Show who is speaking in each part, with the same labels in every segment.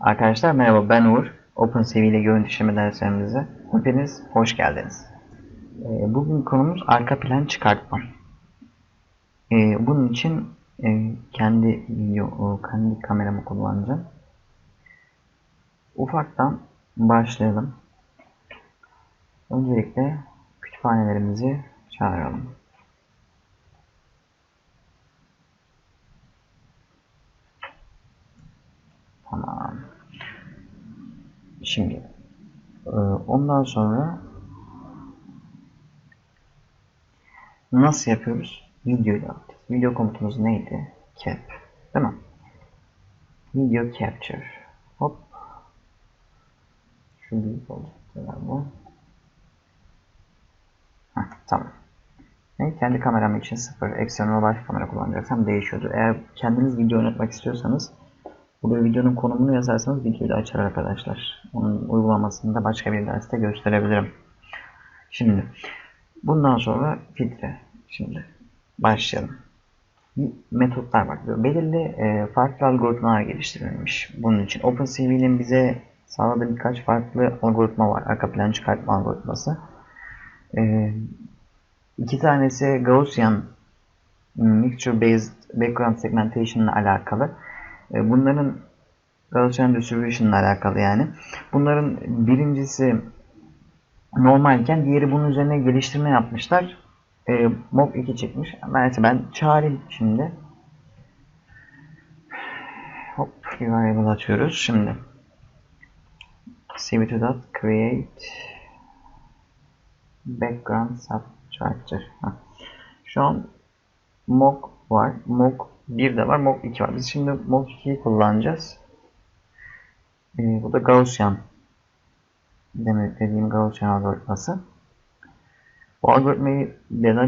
Speaker 1: Arkadaşlar merhaba ben Uğur. OpenCV ile görüntü işleme derslerimize hepiniz hoş geldiniz. Ee, Bugün konumuz arka plan çıkartma. Ee, Bunun için e, kendi video, kendi kameramı kullanacağım. Ufaktan başlayalım. Öncelikle kütüphanelerimizi çağıralım. Şimdi e, ondan sonra nasıl yapıyoruz? Video yaptık. Video komutumuz neydi? Cap. Değil mi? Video capture. Hop. Şu büyük olacak galiba. Heh, tamam. Ben kendi kameram için sıfır eksternal baş kamera kullanacaksam değişiyordu. Eğer kendiniz video oynatmak istiyorsanız Burada videonun konumunu yazarsanız videoyu da açar arkadaşlar. Onun uygulamasını da başka bir derste gösterebilirim. Şimdi bundan sonra filtre. Şimdi başlayalım. Metotlar var. Belirli e, farklı algoritmalar geliştirilmiş. Bunun için OpenCV'nin bize sağladığı birkaç farklı algoritma var. Arka plan çıkartma algoritması. E, iki tanesi Gaussian Mixture Based Background Segmentation ile alakalı. Bunların Gaussian Distribution ile alakalı yani. Bunların birincisi normalken diğeri bunun üzerine geliştirme yapmışlar. E, Mob 2 çıkmış. Neyse ben çağırayım şimdi. Hop bir variable atıyoruz. Şimdi cv2 create background substructure. Heh. Şu an mock var. Mock 1 de var. Mock 2 var. Biz şimdi Mock 2'yi kullanacağız. Ee, bu da Gaussian demek dediğim Gaussian algoritması. Bu algoritmayı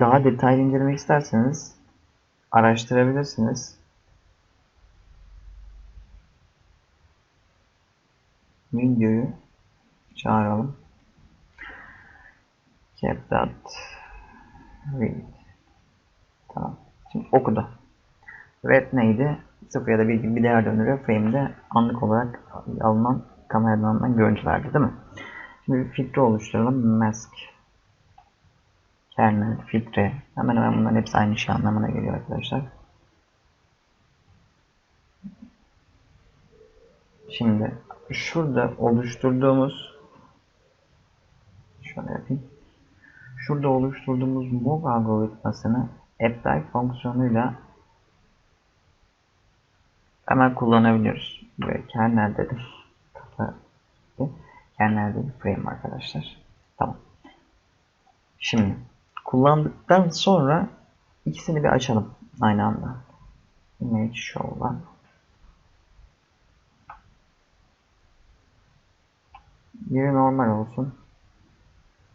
Speaker 1: daha detaylı incelemek isterseniz araştırabilirsiniz. Videoyu çağıralım. Cap.read Tamam. Şimdi okudu. Red neydi? Sıfır ya da bir, bir değer döndürüyor. Frame'de anlık olarak alınan kameradan alınan görüntülerdi değil mi? Şimdi bir filtre oluşturalım. Mask. Kernel, filtre. Hemen hemen bunların hepsi aynı şey anlamına geliyor arkadaşlar. Şimdi şurada oluşturduğumuz şöyle yapayım. Şurada oluşturduğumuz MOV algoritmasını apply fonksiyonuyla hemen kullanabiliyoruz. Böyle kernel dedim. Kernelde bir frame arkadaşlar. Tamam. Şimdi kullandıktan sonra ikisini bir açalım aynı anda. Image show'la. Biri normal olsun.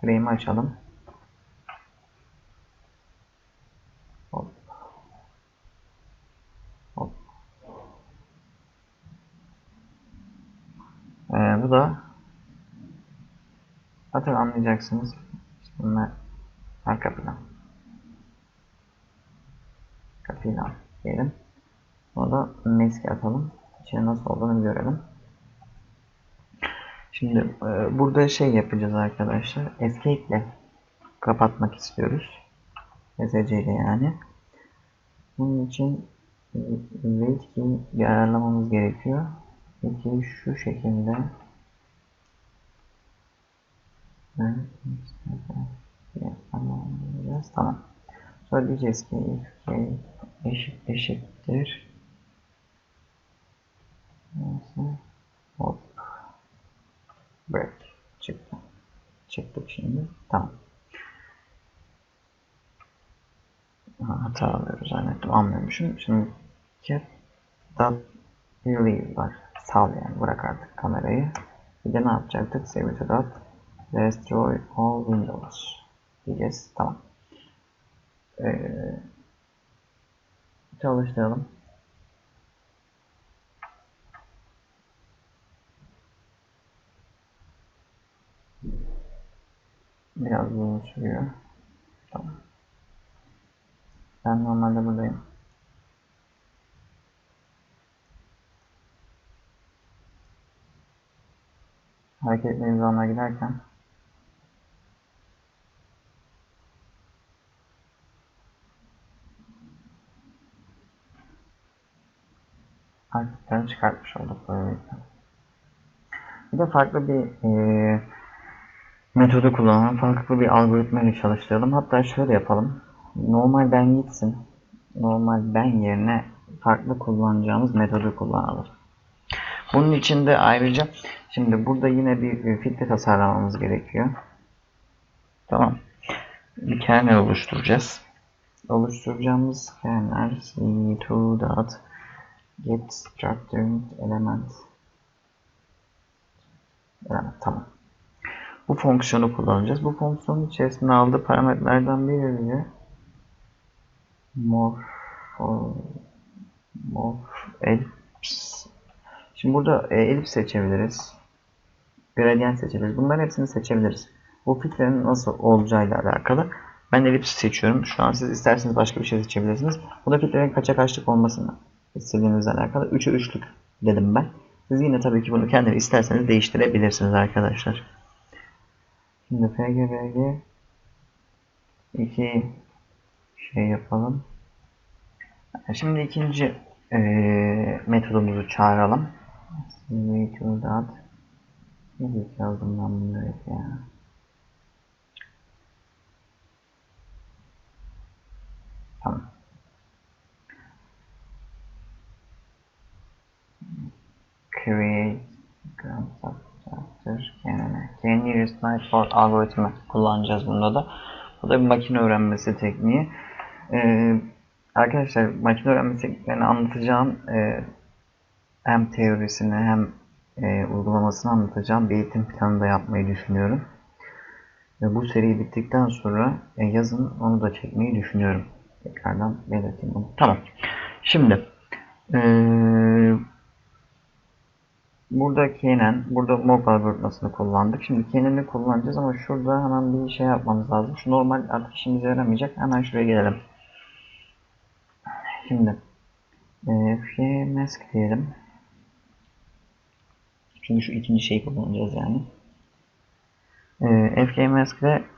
Speaker 1: Frame'i açalım. Hop. Hop. Ee, bu da zaten anlayacaksınız. Bunlar arka plan. Arka plan diyelim. Sonra da maske atalım. İçine nasıl olduğunu görelim. Şimdi e, burada şey yapacağız arkadaşlar. Escape ile kapatmak istiyoruz. SC ile yani. Bunun için wait key ayarlamamız gerekiyor. Peki şu şekilde yapacağız. Tamam. Sonra diyeceğiz ki if eşit eşittir. Hop. Break. Çıktı. Çıktık şimdi. Tamam. hata alıyoruz zannettim. Almıyormuşum. Şimdi cap relieve var. Sal yani. Bırak artık kamerayı. Bir de ne yapacaktık? Dot destroy all windows diyeceğiz. Tamam. Ee, çalıştıralım. Biraz uzun sürüyor. Tamam. Ben normalde buradayım. hareketlerimiz anına giderken hareketlerini çıkartmış olduk böylelikle. Bir de farklı bir e, metodu kullanalım. Farklı bir algoritma ile çalıştıralım. Hatta şöyle yapalım. Normal ben gitsin. Normal ben yerine farklı kullanacağımız metodu kullanalım. Bunun için de ayrıca şimdi burada yine bir filtre tasarlamamız gerekiyor. Tamam. Bir kernel oluşturacağız. Oluşturacağımız kernel c2 dot get structured element element tamam. Bu fonksiyonu kullanacağız. Bu fonksiyonun içerisinde aldığı parametrelerden biri morph morph ellipse Şimdi burada e, elip seçebiliriz. Gradient seçebiliriz. Bunların hepsini seçebiliriz. Bu filtrenin nasıl olacağıyla alakalı. Ben elips seçiyorum. Şu an siz isterseniz başka bir şey seçebilirsiniz. Bu da filtrenin kaça kaçlık olmasını istediğinizle alakalı. 3'e 3'lük dedim ben. Siz yine tabii ki bunu kendiniz isterseniz değiştirebilirsiniz arkadaşlar. Şimdi PGBG 2 şey yapalım. Şimdi ikinci e, metodumuzu çağıralım. Simulator dot ne yazdım ben bunları ya. Create constructor kenine. Can use for algoritma kullanacağız bunda da. Bu da bir makine öğrenmesi tekniği. Ee, arkadaşlar makine öğrenmesi tekniklerini anlatacağım. Ee, hem teorisini hem e, uygulamasını anlatacağım bir eğitim planı da yapmayı düşünüyorum. Ve bu seri bittikten sonra e, yazın onu da çekmeyi düşünüyorum. Tekrardan belirteyim bunu. Tamam. Şimdi e, burada Kenan, burada mob algoritmasını kullandık. Şimdi Kenan'ı kullanacağız ama şurada hemen bir şey yapmamız lazım. Şu normal artık işimize yaramayacak. Hemen şuraya gelelim. Şimdi e, fmask diyelim. Çünkü şu ikinci şeyi kullanacağız yani. Ee, FKMask'de apply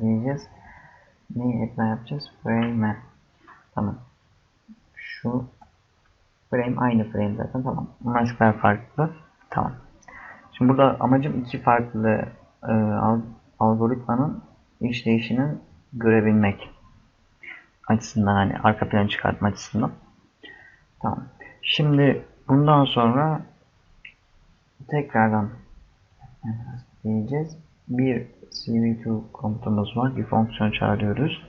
Speaker 1: diyeceğiz. Neyi apply yapacağız? Frame. Tamam. Şu frame aynı frame zaten tamam. Masklar farklı. Tamam. Şimdi burada amacım iki farklı e, algoritmanın işleyişini görebilmek açısından hani arka plan çıkartma açısından. Tamam. Şimdi bundan sonra tekrardan diyeceğiz. Bir CV2 komutumuz var. Bir fonksiyon çağırıyoruz.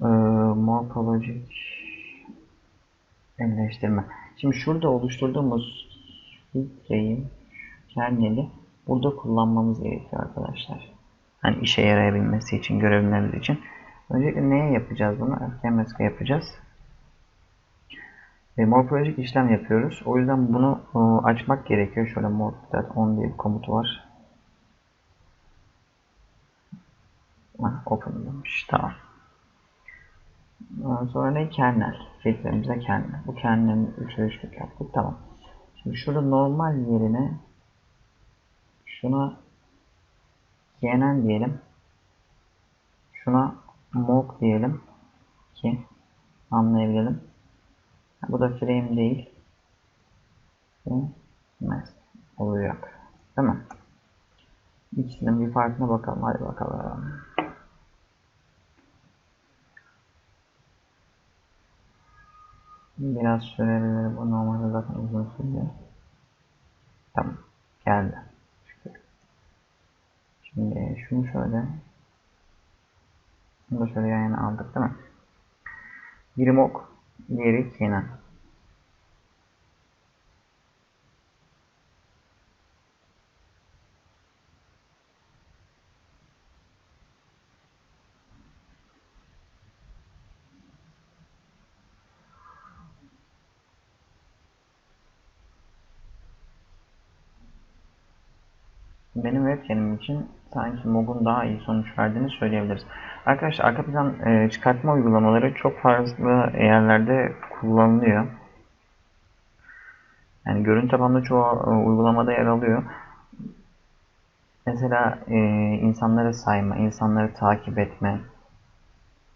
Speaker 1: Ee, morfolojik elleştirme. Şimdi şurada oluşturduğumuz filtreyi, kerneli burada kullanmamız gerekiyor arkadaşlar. Hani işe yarayabilmesi için, görebilmemiz için. Öncelikle neye yapacağız bunu? FKMSK yapacağız. E, morfolojik işlem yapıyoruz. O yüzden bunu e, açmak gerekiyor. Şöyle morph.on diye bir komutu var. Open demiş. Tamam. Sonra ne? Kernel. Filtremize kernel. Bu kernelin 3'e 3'lük yaptık. Tamam. Şimdi şurada normal yerine şuna CNN diyelim. Şuna mock diyelim ki anlayabilelim. Bu da frame değil. Mask olacak. Değil mi? İkisinin bir farkına bakalım. Hadi bakalım. Biraz sürebilir. Bu normalde zaten uzun sürüyor. Tamam. Geldi. Şimdi şunu şöyle bunu da şöyle yan yana aldık değil mi? Biri mok, diğeri kenan. Benim webcam'im için sanki Mog'un daha iyi sonuç verdiğini söyleyebiliriz. Arkadaşlar arka plan e, çıkartma uygulamaları çok farklı yerlerde kullanılıyor. Yani görüntü tabanlı çoğu e, uygulamada yer alıyor. Mesela e, insanları sayma, insanları takip etme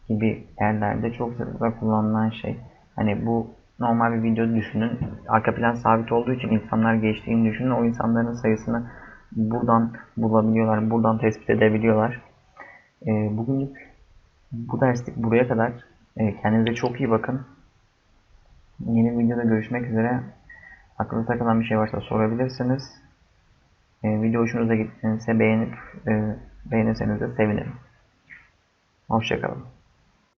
Speaker 1: gibi yerlerde çok sıklıkla kullanılan şey. Hani bu normal bir video düşünün. Arka plan sabit olduğu için insanlar geçtiğini düşünün. O insanların sayısını buradan bulabiliyorlar, buradan tespit edebiliyorlar. E, bugünlük bu derslik buraya kadar. E, kendinize çok iyi bakın. Yeni videoda görüşmek üzere. Aklınıza takılan bir şey varsa sorabilirsiniz. E, video hoşunuza gittiyse beğenip e, beğenirseniz de sevinirim. Hoşçakalın.